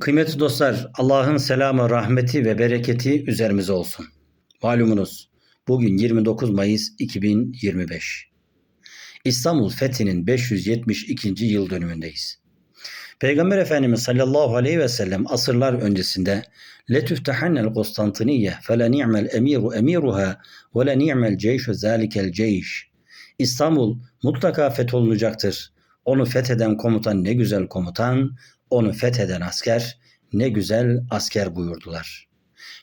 Kıymetli dostlar, Allah'ın selamı, rahmeti ve bereketi üzerimize olsun. Malumunuz, bugün 29 Mayıs 2025. İstanbul fethinin 572. yıl dönümündeyiz. Peygamber Efendimiz sallallahu aleyhi ve sellem asırlar öncesinde لَتُفْتَحَنَّ الْقُسْطَنْطِنِيَّ فَلَنِعْمَ الْاَمِيرُ اَمِيرُهَا وَلَنِعْمَ الْجَيْشُ ذَٰلِكَ الْجَيْشِ İstanbul mutlaka fetholunacaktır. Onu fetheden komutan ne güzel komutan, onu fetheden asker ne güzel asker buyurdular.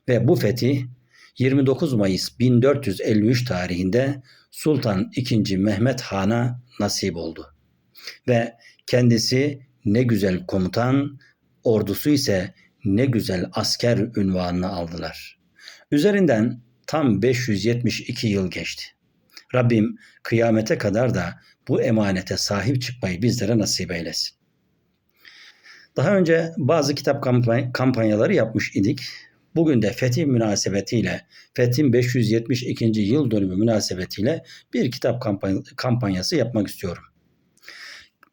Ve bu fetih 29 Mayıs 1453 tarihinde Sultan II. Mehmet Han'a nasip oldu. Ve kendisi ne güzel komutan, ordusu ise ne güzel asker ünvanını aldılar. Üzerinden tam 572 yıl geçti. Rabbim kıyamete kadar da bu emanete sahip çıkmayı bizlere nasip eylesin. Daha önce bazı kitap kampanyaları yapmış idik. Bugün de fetih münasebetiyle, fethin 572. yıl dönümü münasebetiyle bir kitap kampanyası yapmak istiyorum.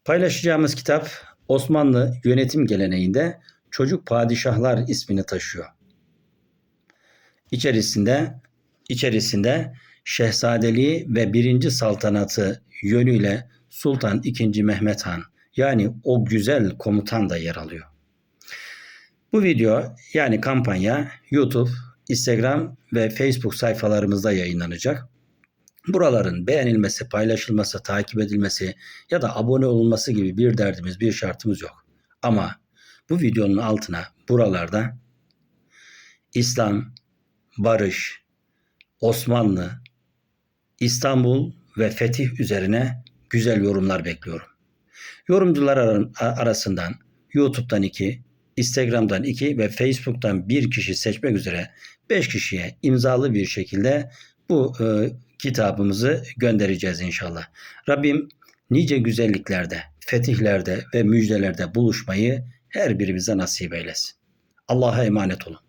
Paylaşacağımız kitap Osmanlı yönetim geleneğinde Çocuk Padişahlar ismini taşıyor. İçerisinde içerisinde şehzadeliği ve birinci saltanatı yönüyle Sultan II. Mehmet Han yani o güzel komutan da yer alıyor. Bu video yani kampanya YouTube, Instagram ve Facebook sayfalarımızda yayınlanacak. Buraların beğenilmesi, paylaşılması, takip edilmesi ya da abone olunması gibi bir derdimiz, bir şartımız yok. Ama bu videonun altına buralarda İslam, barış, Osmanlı, İstanbul ve fetih üzerine güzel yorumlar bekliyorum. Yorumcular arasından YouTube'dan iki, Instagram'dan iki ve Facebook'tan bir kişi seçmek üzere beş kişiye imzalı bir şekilde bu e, kitabımızı göndereceğiz inşallah. Rabbim nice güzelliklerde, fetihlerde ve müjdelerde buluşmayı her birimize nasip eylesin. Allah'a emanet olun.